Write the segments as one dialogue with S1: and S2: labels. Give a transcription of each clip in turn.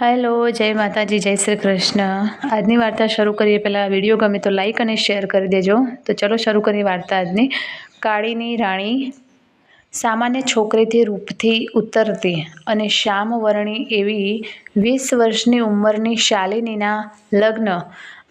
S1: Hello જય માતાજી, જય શ્રી કૃષ્ણ. આજની વાર્તા શરૂ કરીએ. પહેલાં વીડિયો ગમે તો લાઈક અને શેર કરી દેજો. તો ચલો શરૂ કરીએ વાર્તા આજની. કાળીની રાણી સામાન્ય છોકરીથી રૂપથી ઉતરતી અને શ્યામવર્ણી એવી વીસ વર્ષની ઉંમરની શાલિનીના લગ્ન,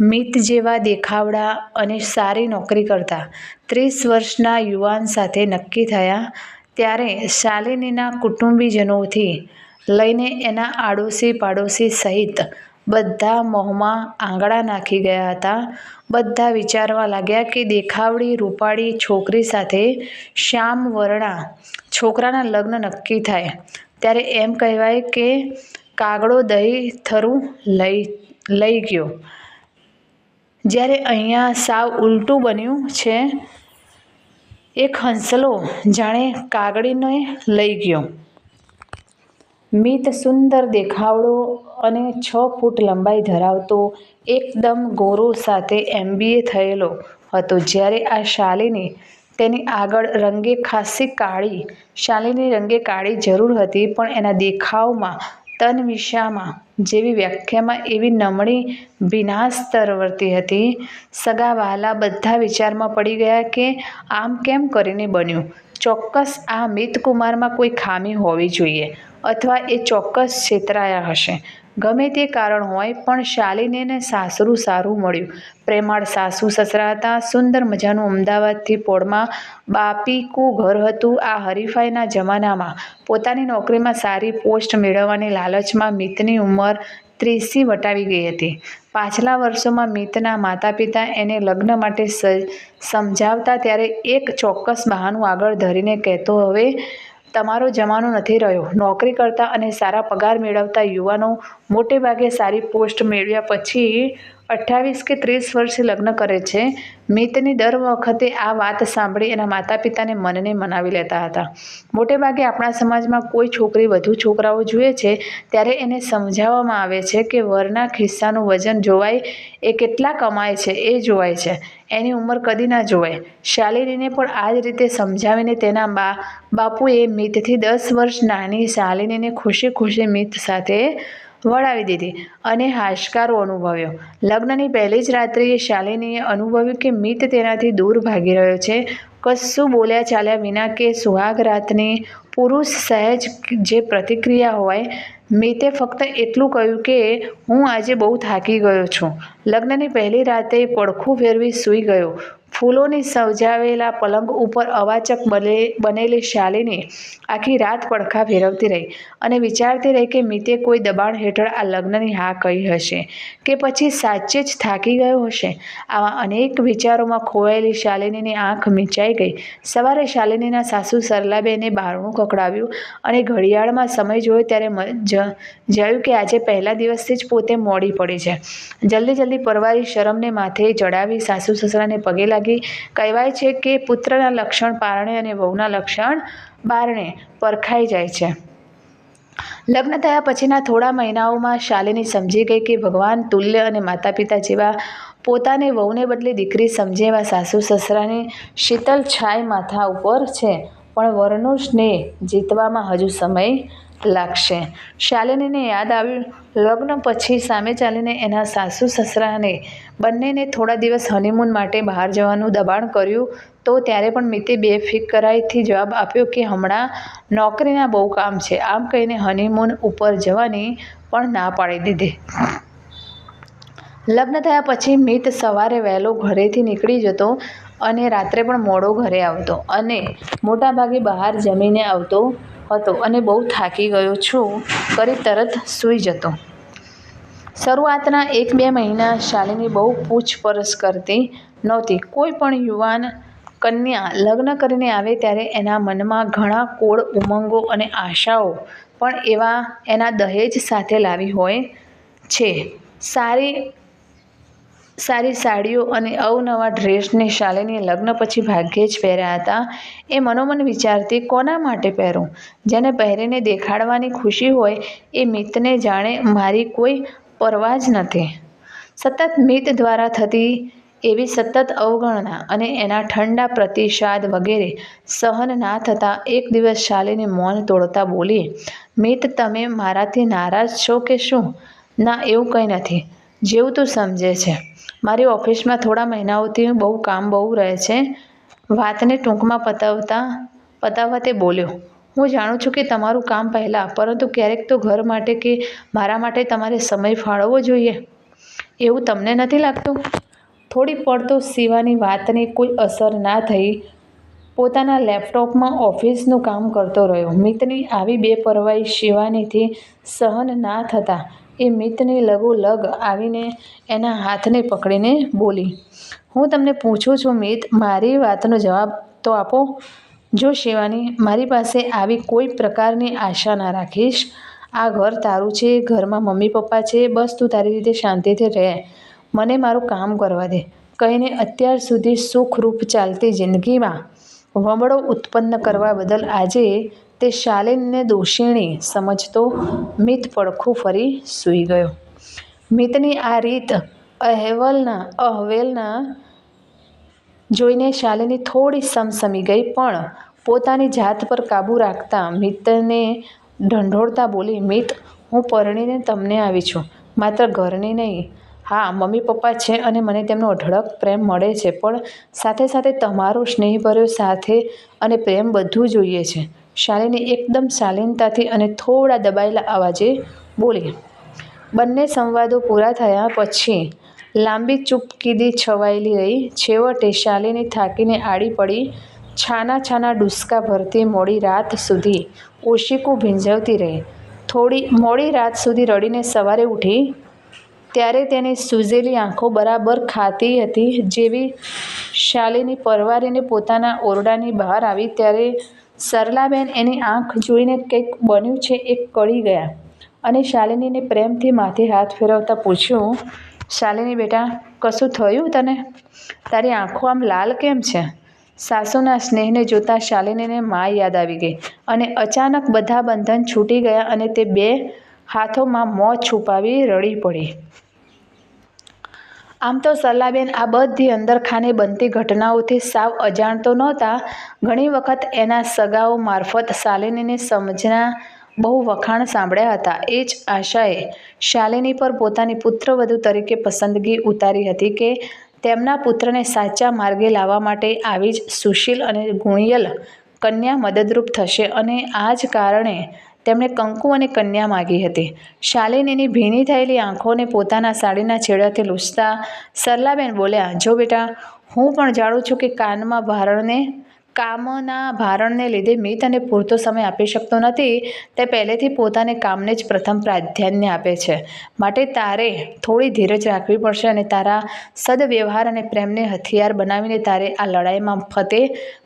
S1: મિત જેવા દેખાવડા અને સારી નોકરી કરતા ત્રીસ વર્ષના યુવાન સાથે નક્કી થયા. ત્યારે શાલિનીના કુટુંબીજનોથી લઈને એના આડોશી પાડોશી સહિત બધા મોહમાં આંગળા નાખી ગયા હતા. બધા વિચારવા લાગ્યા કે દેખાવડી રૂપાળી છોકરી સાથે શ્યામ વર્ણા છોકરાના લગ્ન નક્કી થાય. ત્યારે એમ કહેવાય કે કાગડો દહીં થરું લઈ લઈ ગયો. જ્યારે અહીંયા સાવ ઉલટું બન્યું છે, એક હંસલો જાણે કાગડીને લઈ ગયો. મિત સુંદર દેખાવડો અને છ ફૂટ લંબાઈ ધરાવતો એકદમ ગોરો સાથે એમબીએ થયેલો હતો. જ્યારે આ શાલિની તેની આગળ રંગે ખાસી કાળી, શાલિની રંગે કાળી જરૂર હતી, પણ એના દેખાવમાં તનવિશામાં જેવી વ્યાખ્યામાં એવી નમણી ભીનાસ્તર વર્તી હતી. સગા વહાલા બધા વિચારમાં પડી ગયા કે આમ કેમ કરીને બન્યું? ચોક્કસ આ મિતકુમારમાં કોઈ ખામી હોવી જોઈએ. અથવા એ ચોક્કસ છેતરાયા હશે. ગમે તે કારણ હોય, પણ શાલિનીને સાસરું સારું મળ્યું. પ્રેમાળ સાસુ સસરા હતા. સુંદર મજાનું અમદાવાદથી પોળમાં બાપીકું ઘર હતું આ હરીફાઈના જમાનામાં. પોતાની નોકરીમાં સારી પોસ્ટ મેળવવાની લાલચમાં મિતની ઉંમર ત્રીસી વટાવી ગઈ હતી. પાછલા વર્ષોમાં મિતના માતા પિતા એને લગ્ન માટે સમજાવતા ત્યારે એક ચોક્કસ બહાનું આગળ ધરીને કહેતો, હવે તમારો જમાનો નથી રહ્યો. નોકરી કરતા અને સારા પગાર મેળવતા યુવાનો મોટે ભાગે સારી પોસ્ટ મેળવ્યા પછી અઠ્ઠાવીસ કે ત્રીસ વર્ષે લગ્ન કરે છે. મિતની દર વખતે આ વાત સાંભળી એના માતા પિતાને મનને મનાવી લેતા હતા. મોટે ભાગે આપણા સમાજમાં કોઈ છોકરી વધુ છોકરાઓ જુએ છે, ત્યારે એને સમજાવવામાં આવે છે કે વરના ખિસ્સાનું વજન જોવાય એ કેટલા કમાય છે એ જોવાય છે. એની ઉંમર કદી ના જોવાય. શાલિનીને પણ આ જ રીતે સમજાવીને તેના બા, બાપુએ મિતથી દસ વર્ષ નાની શાલિનીને ખુશી ખુશી મિત સાથે વળાવી દીધી અને હાશકારો અનુભવ્યો. લગ્નની પહેલી જ રાત્રિએ શાલિનીએ અનુભવ્યું કે મિત તેનાથી દૂર ભાગી રહ્યો છે. કશું બોલ્યા ચાલ્યા વિના કે સુહાગ રાતની પુરુષ સહેજ જે પ્રતિક્રિયા હોય, મિતે ફક્ત એટલું કહ્યું કે હું આજે બહુ થાકી ગયો છું. લગ્નની પહેલી રાતે પડખું ફેરવી સૂઈ ગયો. ફૂલોની સજાવેલા પલંગ ઉપર અવાચક બને, બનેલી શાલિની આખી રાત પડખા ફેરવતી રહી અને વિચારતી રહી કે મિતે કોઈ દબાણ હેઠળ આ લગ્નની હા કહી હશે કે પછી સાચે જ થાકી ગયો હશે. આવા અનેક વિચારોમાં ખોવાયેલી શાલિનીની આંખ મીંચાઈ ગઈ. સવારે શાલિનીના સાસુ સરલાબેને બારણું કકડાવ્યું અને ઘડિયાળમાં સમય જોયો ત્યારે જયું કે આજે પહેલા દિવસથી જ પોતે મોડી પડી છે. જલ્દી જલ્દી પરવારી શરમને માથે ચડાવી સાસુ સસરાને પગે લાગી લાગી કહેવાય છે કે પુત્રના લક્ષણ પારણે અને વહુના લક્ષણ બારણે પરખાઈ જાય છે. લગ્ન થયા પછીના થોડા મહિનાઓમાં શાલિની સમજી ગઈ કે ભગવાન તુલ્ય અને માતા પિતા જેવા પોતાને વહુને બદલે દીકરી સમજે એવા સાસુ સસરાની શીતલ છાય માથા ઉપર છે. પણ વરનો સ્નેહ જીતવામાં હજુ સમય લાગશે. શાલિનીને યાદ આવ્યું, લગ્ન પછી સામે ચાલીને એના સાસુ સસરાને બંનેને થોડા દિવસ હનીમૂન માટે બહાર જવાનું દબાણ કર્યું, તો ત્યારે પણ મિતે બેફિકરાઈથી જવાબ આપ્યો કે હમણાં નોકરીના બહુ કામ છે, આમ કહીને હનીમૂન ઉપર જવાની પણ ના પાડી દીધી. લગ્ન થયા પછી મિત સવારે વહેલો ઘરેથી નીકળી જતો અને રાત્રે પણ મોડો ઘરે આવતો અને મોટાભાગે બહાર જમીને આવતો હતો અને બહુ થાકી ગયો છું. કરી તરત સૂઈ જતો. શરૂઆતના એક બે મહિના શાલિની બહુ પૂછપરછ કરતી નહોતી. કોઈ પણ યુવાન કન્યા લગ્ન કરીને આવે ત્યારે એના મનમાં ઘણા કોળ, ઉમંગો અને આશાઓ પણ એવા એના દહેજ સાથે લાવી હોય છે. સારી સારી સાડીઓ અને અવનવા ડ્રેસને શાલિનીએ લગ્ન પછી ભાગ્યે જ પહેર્યા હતા. એ મનોમન વિચારતી કોના માટે પહેરું? જેને પહેરીને દેખાડવાની ખુશી હોય એ મિતને જાણે મારી કોઈ પરવા જ નથી. સતત મિત દ્વારા થતી એવી સતત અવગણના અને એના ઠંડા પ્રતિસાદ વગેરે સહન ના થતાં એક દિવસ શાલિની મૌન તોડતા બોલી, મિત, તમે મારાથી નારાજ છો કે શું? ના, એવું કંઈ નથી. જેવું તું સમજે છે. મારી ઓફિસમાં થોડા મહિનાઓથી બહુ કામ બહુ રહે છે. વાતને ટૂંકમાં પતાવતા, પતાવવા તે બોલ્યો, હું જાણું છું કે તમારું કામ પહેલાં, પરંતુ ક્યારેક તો ઘર માટે કે મારા માટે તમારે સમય ફાળવવો જોઈએ. એવું તમને નથી લાગતું? થોડી પળ તો શિવાની વાતની કોઈ અસર ના થઈ. પોતાના લેપટોપમાં ઓફિસનું કામ કરતો રહ્યો. મિતની આવી બેપરવાહી શિવાનીથી સહન ના થતાં એ મિતની લગોલગ આવીને એના હાથને પકડીને બોલી, હું તમને પૂછું છું મિત, મારી વાતનો જવાબ તો આપો. જો શિવાની મારી પાસે આવી કોઈ પ્રકારની આશા ના રાખીશ, આ ઘર તારું છે, ઘરમાં મમ્મી પપ્પા છે, બસ તું તારી રીતે શાંતિથી રહે. મને મારું કામ કરવા દે. કહીને અત્યાર સુધી સુખરૂપ ચાલતી જિંદગીમાં વમળો ઉત્પન્ન કરવા બદલ આજે તે શાલિનને દોષિણી સમજતો મિત પડખું ફરી સૂઈ ગયો. મિતની આ રીત અહેવલના, અહવેલના જોઈને શાલિની થોડી સમસમી ગઈ, પણ પોતાની જાત પર કાબૂ રાખતા મિતને ઢંઢોળતા બોલી, મિત, હું પરણીને તમને આવી છું. માત્ર ઘરની નહીં હા, મમ્મી પપ્પા છે અને મને તેમનો અઢળક પ્રેમ મળે છે, પણ સાથે સાથે તમારો સ્નેહભર્યો સાથે અને પ્રેમ બધું જોઈએ છે. શાલિની એકદમ શાલીનતાથી અને થોડા દબાયેલા અવાજે બોલી, બંને સંવાદો પૂરા થયા પછી લાંબી ચૂપકીદી છવાયેલી રહી. છેવટે શાલિની થાકીને આડી પડી, છાના છાના ડુસકા ભરતી મોડી રાત સુધી ઓશિકું ભીંજવતી રહી. થોડી મોડી રાત સુધી રડીને સવારે ઉઠી ત્યારે તેની સૂઝેલી આંખો બરાબર ખાતી હતી. જેવી શાલિની પરવારીને પોતાના ઓરડાની બહાર આવી ત્યારે સરલાબેન એની આંખ જોઈને કંઈક બન્યું છે એ કળી ગયા અને શાલિનીને પ્રેમથી માથે હાથ ફેરવતા પૂછ્યું, શાલિની બેટા, કશું થયું તને? તારી આંખો આમ લાલ કેમ છે? સાસુના સ્નેહને જોતાં શાલિનીને મા યાદ આવી ગઈ અને અચાનક બધા બંધન છૂટી ગયા અને તે બે હાથોમાં મોં છુપાવી રડી પડી. આમ તો સરલાબેન આ બધી અંદરખાને બનતી ઘટનાઓથી સાવ અજાણતો નહોતા. ઘણી વખત એના સગાઓ મારફત શાલિનીની સમજના બહુ વખાણ સાંભળ્યા હતા. એ જ આશાએ શાલિની પર પોતાની પુત્રવધુ તરીકે પસંદગી ઉતારી હતી કે તેમના પુત્રને સાચા માર્ગે લાવવા માટે આવી જ સુશીલ અને ગુણિયલ કન્યા મદદરૂપ થશે અને આ જ કારણે તેમણે કંકુ અને કન્યા માગી હતી. શાલિનીની ભીની થયેલી આંખોને પોતાના સાડીના છેડાથી લૂછતા સરલાબેન બોલ્યા, જો બેટા, હું પણ જાણું છું કે કાનમાં ભારણને, કામના ભારણને લીધે મિત અને પૂરતો સમય આપી શકતો નથી, તે પહેલેથી પોતાને કામને જ પ્રથમ પ્રાધાન્ય આપે છે. માટે તારે થોડી ધીરજ રાખવી પડશે અને તારા સદવ્યવહાર અને પ્રેમને હથિયાર બનાવીને તારે આ લડાઈમાં ફતે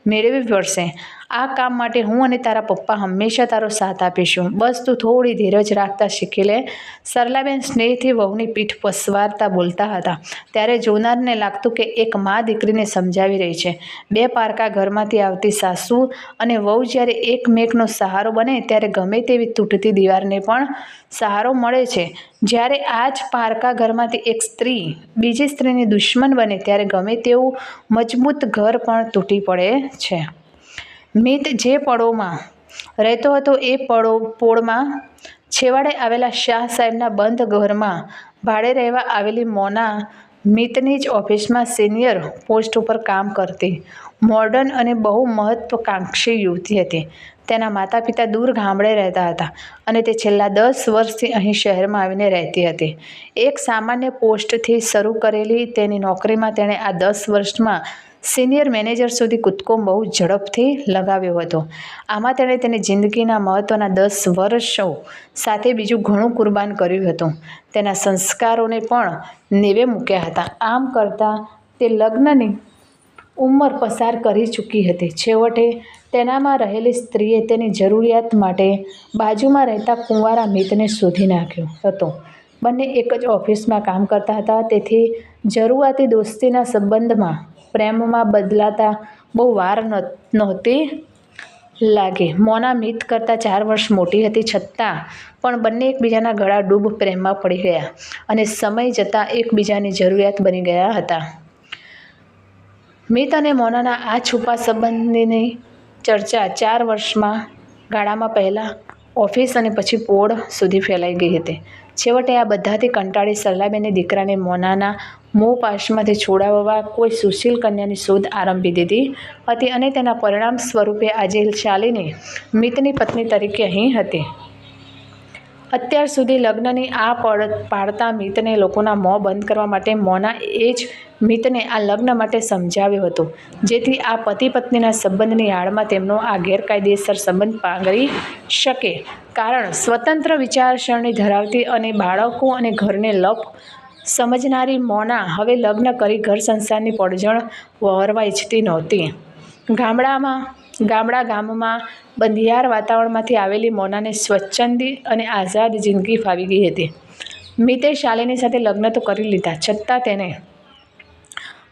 S1: મેળવવી પડશે. આ કામ માટે હું અને તારા પપ્પા હંમેશા તારો સાથ આપીશું. બસ તું થોડી ધીરજ રાખતા શીખી લે. સરલાબેન સ્નેહથી વહુની પીઠ પસવારતા બોલતા હતા. ત્યારે જોનારને લાગતું કે એક મા દીકરીને સમજાવી રહી છે. બે પારકા ઘરમાંથી આવતી સાસુ અને વહુ જ્યારે એકમેકનો સહારો બને ત્યારે ગમે તેવી તૂટતી દીવારને પણ સહારો મળે છે. જ્યારે આ જ પારકા ઘરમાંથી એક સ્ત્રી બીજી સ્ત્રીની દુશ્મન બને ત્યારે ગમે તેવું મજબૂત ઘર પણ તૂટી પડે છે. મિત જે પળોમાં રહેતો હતો એ પળો પોળમાં છેવાડે આવેલા શાહ સાહેબના બંધ ઘરમાં ભાડે રહેવા આવેલી મોના મિતની જ ઓફિસમાં સિનિયર પોસ્ટ ઉપર કામ કરતી. મોડર્ન અને બહુ મહત્વકાંક્ષી યુવતી હતી. તેના માતા પિતા દૂર ગામડે રહેતા હતા અને તે છેલ્લા દસ વર્ષથી અહીં શહેરમાં આવીને રહેતી હતી. એક સામાન્ય પોસ્ટથી શરૂ કરેલી તેની નોકરીમાં તેણે આ દસ વર્ષમાં સિનિયર મેનેજર સુધી કૂદકો બહુ ઝડપથી લગાવ્યો હતો. આમાં તેણે તેની જિંદગીના મહત્ત્વના દસ વર્ષો સાથે બીજું ઘણું કુરબાન કર્યું હતું. તેના સંસ્કારોને પણ નેવે મૂક્યા હતા. આમ કરતાં તે લગ્નની ઉંમર પસાર કરી ચૂકી હતી. છેવટે તેનામાં રહેલી સ્ત્રીએ તેની જરૂરિયાત માટે બાજુમાં રહેતા કુંવારા મિતને શોધી નાખ્યો હતો. બંને એક જ ઓફિસમાં કામ કરતા હતા. તેથી જરૂઆતી દોસ્તીના સંબંધમાં પ્રેમમાં બદલાતા બહુ વાર નહોતી લાગી. મોના મિત કરતાં ચાર વર્ષ મોટી હતી છતાં પણ બંને એકબીજાના ગળા ડૂબ પ્રેમમાં પડી ગયા અને સમય જતાં એકબીજાની જરૂરિયાત બની ગયા હતા. મિત અને મોનાના આ છુપા સંબંધની ચર્ચા ચાર વર્ષમાં ગાળામાં પહેલાં ઓફિસ અને પછી પોળ સુધી ફેલાઈ ગઈ હતી. છેવટે આ બધાથી કંટાળી સરલાબેને દીકરાને મોનાના મોહ પાશમાંથી છોડાવવા કોઈ સુશીલ કન્યાની શોધ આરંભી દીધી હતી અને તેના પરિણામ સ્વરૂપે આજે શાલિની મિતની પત્ની તરીકે અહીં હતી. અત્યાર સુધી લગ્નની આ પડ પાડતા મિતને લોકોના મોં બંધ કરવા માટે મોના એ જ મિતને આ લગ્ન માટે સમજાવ્યો હતો, જેથી આ પતિ પત્નીના સંબંધની આડમાં તેમનો આ ગેરકાયદેસર સંબંધ પાંગરી શકે. કારણ સ્વતંત્ર વિચારસરણી ધરાવતી અને બાળકો અને ઘરને લપ સમજનારી મોના હવે લગ્ન કરી ઘર સંસારની પડજણ વહરવા ઈચ્છતી નહોતી. ગામડામાં, ગામડા ગામમાં, બંધિયાર વાતાવરણમાંથી આવેલી મોનાને સ્વચ્છંદી અને આઝાદ જિંદગી ફાવી ગઈ હતી. મિતે શાલિની સાથે લગ્ન તો કરી લીધા, છતાં તેને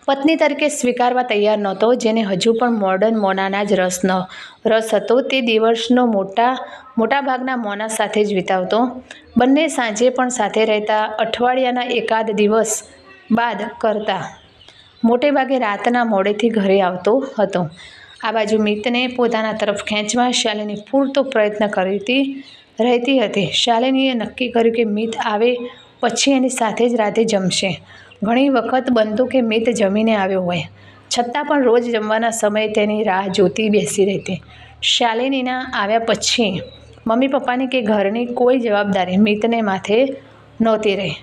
S1: પત્ની તરીકે સ્વીકારવા તૈયાર નહોતો, જેને હજુ પણ મોર્ડન મોનાના જ રસનો રસ હતો. તે દિવસનો મોટા, મોટાભાગના મોના સાથે જ વિતાવતો. બંને સાંજે પણ સાથે રહેતા અઠવાડિયાના એકાદ દિવસ બાદ કરતા. મોટે ભાગે રાતના મોડેથી ઘરે આવતો હતો. આ બાજુ મિતને પોતાના તરફ ખેંચવા શાલિની પૂરતો પ્રયત્ન કરતી રહેતી હતી. શાલિનીએ નક્કી કર્યું કે મિત આવે પછી એની સાથે જ રાતે જમશે. ઘણી વખત બનતું કે મિત જમીને આવ્યો હોય. છતાં પણ રોજ જમવાના સમયે તેની રાહ જોતી બેસી રહેતી. શાલિનીના આવ્યા પછી મમ્મી પપ્પાની કે ઘરની કોઈ જવાબદારી મિતને માથે નહોતી રહી.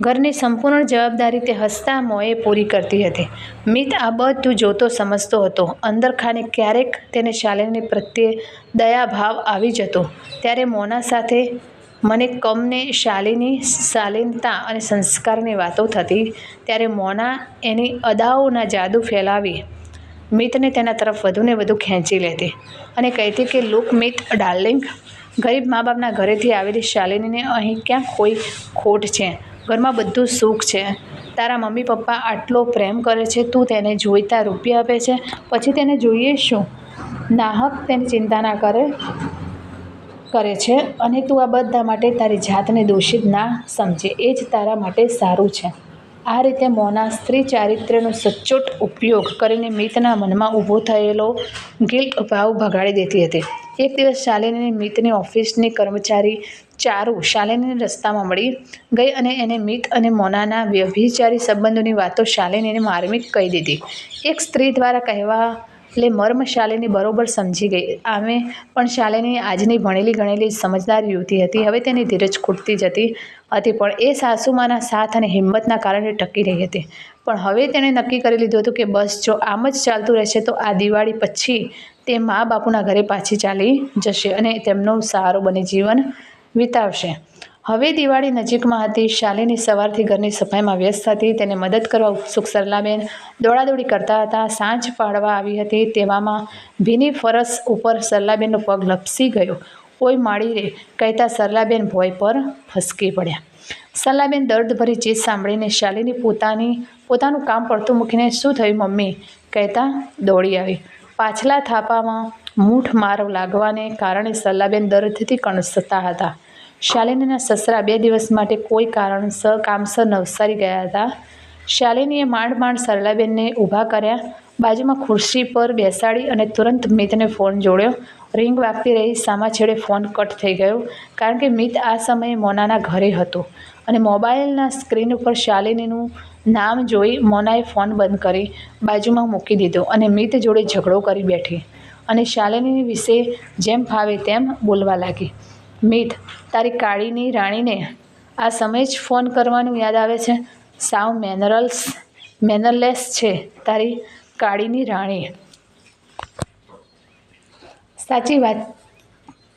S1: ઘરની સંપૂર્ણ જવાબદારી તે હસતા મોંએ પૂરી કરતી હતી. મિત આ બધું જોતો સમજતો હતો. અંદર ખાને ક્યારેક તેને શાલિની પ્રત્યે દયાભાવ આવી જતો. ત્યારે મોના સાથે મને કમને શાલિની શાલીનતા અને સંસ્કારની વાતો થતી, ત્યારે મોના એની અદાઓના જાદુ ફેલાવી, મિતને તેના તરફ વધુને વધુ ખેંચી લેતી અને કહેતી કે, લુક, મિત, ડાર્લિંગ, ગરીબ મા બાપના ઘરેથી આવેલી શાલિનીને અહીં ક્યાં કોઈ ખોટ છે? ઘરમાં બધું સુખ છે. તારા મમ્મી પપ્પા આટલો પ્રેમ કરે છે, તું તેને જોઈતા રૂપિયા આપે છે, પછી તેને જોઈએ શું? નાહક તેની ચિંતા ના કરે. કરે છે અને તું આ બધા માટે તારી જાતને દોષિત ના સમજે. એ જ તારા માટે સારું છે. આ રીતે મોના સ્ત્રી ચારિત્ર્યનો સચોટ ઉપયોગ કરીને મિતના મનમાં ઊભો થયેલો ગિલ્ટ ભાવ ભગાડી દેતી હતી. એક દિવસ શાલિનીની મિતની ઓફિસની કર્મચારી ચારુ શાલિનીને રસ્તામાં મળી ગઈ અને એને મિત અને મોનાના વ્યભિચારી સંબંધોની વાતો શાલિનીને માર્મિક કહી દીધી. એક સ્ત્રી દ્વારા કહેવા લે મર્મ શાલિની બરોબર સમજી ગઈ. આમે પણ શાલિની આજની ભણેલી ગણેલી સમજદાર યુવતી હતી. હવે તેની ધીરજ ખૂટતી જતી હતી પણ એ સાસુમાના સાથ અને હિંમતના કારણે ટકી રહી હતી. પણ હવે તેણે નક્કી કરી લીધું હતું કે બસ જો આમ જ ચાલતું રહેશે તો આ દિવાળી પછી તે મા બાપુના ઘરે પાછી ચાલી જશે અને તેમનું સારું બને જીવન વિતાવશે. હવે દિવાળી નજીકમાં હતી. શાલિની સવારથી ઘરની સફાઈમાં વ્યસ્ત હતી. તેને મદદ કરવા ઉત્સુક સરલાબેન દોડાદોડી કરતા હતા. સાંજ પાડવા આવી હતી. તેવામાં ભીની ફરસ ઉપર સરલાબેનનો પગ લપસી ગયો. કોઈ માળી રે, કહેતા સરલાબેન ભોય પર ફસકી પડ્યા. સરલાબેન દર્દભરી ચીજ સાંભળીને શાલિની પોતાની, પોતાનું કામ પડતું મૂકીને, શું થયું મમ્મી? કહેતા દોડી આવી. પાછલા થાપામાં મૂઠ માર લાગવાને કારણે સરલાબેન દર્દથી કણસતા હતા. શાલિનીના સસરા બે દિવસ માટે કોઈ કારણસર કામસર નવસારી ગયા હતા. શાલિનીએ માંડ માંડ સરલાબેનને ઊભા કર્યા. બાજુમાં ખુરશી પર બેસાડી અને તુરંત મિતને ફોન જોડ્યો. રિંગ વાગતી રહી સામા છેડે ફોન કટ થઈ ગયો, કારણ કે મિત આ સમયે મોનાના ઘરે હતો અને મોબાઈલના સ્ક્રીન ઉપર શાલિનીનું નામ જોઈ મોનાએ ફોન બંધ કરી બાજુમાં મૂકી દીધો અને મિત જોડે ઝઘડો કરી બેઠી અને શાલિની વિશે જેમ ફાવે તેમ બોલવા લાગી. મિત તારી કાળીની રાણીને આ સમયે જ ફોન કરવાનું યાદ આવે છે. સાવ મેનરલ્સ, મેનરલેસ છે તારી કાળીની રાણી. સાચી વાત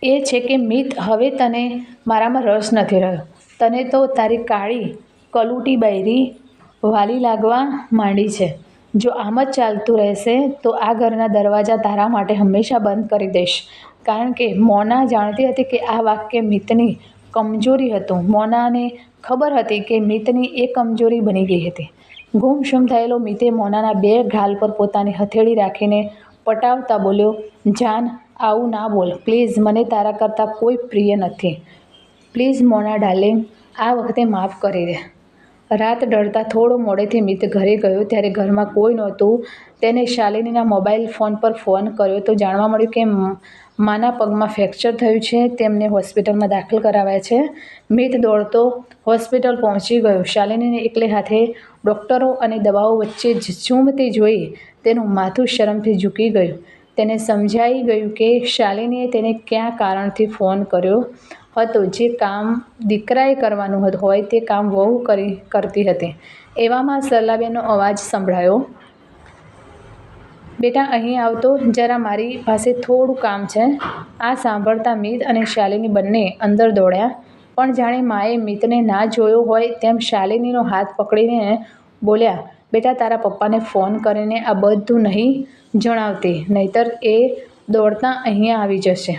S1: એ છે કે મિત હવે તને મારામાં રસ નથી રહ્યો. તને તો તારી કાળી, કલુટી બૈરી વાલી લાગવા માંડી છે. જો આમ જ ચાલતું રહેશે તો આ ઘરના દરવાજા તારા માટે હંમેશા બંધ કરી દઈશ. કારણ કે મોના જાણતી હતી કે આ વાક્ય મિતની કમજોરી હતું. મોનાને ખબર હતી કે મિતની એ કમજોરી બની ગઈ હતી. ગુમસુમ થયેલો મિતે મોનાના બે ગાલ પર પોતાની હથેળી રાખીને પટાવતા બોલ્યો, જાન, આવું ના બોલ. પ્લીઝ, મને તારા કરતાં કોઈ પ્રિય નથી. પ્લીઝ, મોના ડાર્લિંગ, આ વખતે માફ કરી દે. રાત ડરતા થોડો મોડેથી મિત ઘરે ગયો. ત્યારે ઘરમાં કોઈ નહોતું. તેને શાલિનીના મોબાઈલ ફોન પર ફોન કર્યો તો જાણવા મળ્યું કે માના પગમાં ફ્રેક્ચર થયું છે, તેમને હોસ્પિટલમાં દાખલ કરાવ્યા છે. મિત દોડતો હોસ્પિટલ પહોંચી ગયો. શાલિનીને એકલે હાથે ડૉક્ટરો અને દવાઓ વચ્ચે ઝૂમતી જોઈ તેનું માથું શરમથી ઝૂકી ગયું. તેને સમજાઈ ગયું કે શાલિનીએ તેને કયા કારણથી ફોન કર્યો હતો. જે કામ દીકરાએ કરવાનું હોય તે કામ વહુ કરી કરતી હતી. એવામાં સરલાબેનનો અવાજ સંભળાયો. બેટા, અહીં આવતો જરા મારી પાસે થોડું કામ છે. આ સાંભળતા મિત અને શાલિની બંને અંદર દોડ્યા. પણ જાણે માએ મિતને ના જોયો હોય તેમ શાલિનીનો હાથ પકડીને બોલ્યા, બેટા, તારા પપ્પાને ફોન કરીને આ બધું નહીં જણાવતી, નહીતર એ દોડતા અહીંયા આવી જશે.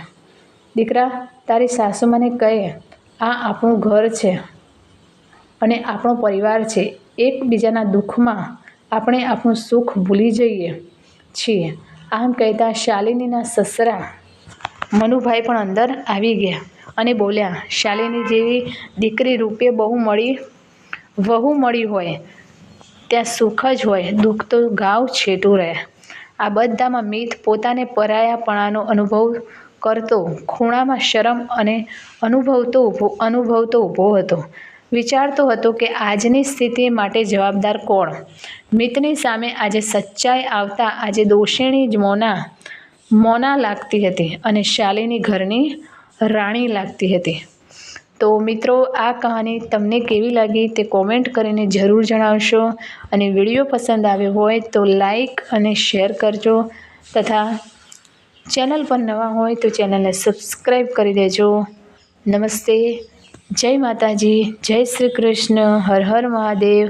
S1: દીકરા, તારી સાસુ મને કહે, આ આપણું ઘર છે અને આપણો પરિવાર છે. એકબીજાના દુઃખમાં આપણે આપણું સુખ ભૂલી જઈએ. છીએ. આમ કહેતા શાલિનીના સસરા મનુભાઈ પણ અંદર આવી ગયા અને બોલ્યા, શાલિની જેવી દીકરી રૂપે બહુ મળી, વહુ મળી હોય, ત્યાં સુખ જ હોય, દુઃખ તો ગાવ છેટું રહે. આ બધામાં મિત પોતાને પરાયાપણાનો અનુભવ કરતો, ખૂણામાં શરમ અને અનુભવતો ઊભો અનુભવતો ઊભો હતો. વિચારતો હતો કે આજની સ્થિતિ માટે જવાબદાર કોણ? મિતની સામે આજે સચ્ચાઈ આવતા આજે દોષિણી જ મોના મોના લાગતી હતી અને શાલિની ઘરની રાણી લાગતી હતી. તો મિત્રો, આ કહાની તમને કેવી લાગી તે કોમેન્ટ કરીને જરૂર જણાવશો અને વીડિયો પસંદ આવ્યો હોય તો લાઈક અને શેર કરજો તથા ચેનલ પર નવા હોય તો ચેનલને સબસ્ક્રાઈબ કરી દેજો. નમસ્તે. જય માતાજી જય Shri Krishna Har Har Mahadev.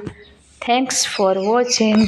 S1: Thanks for watching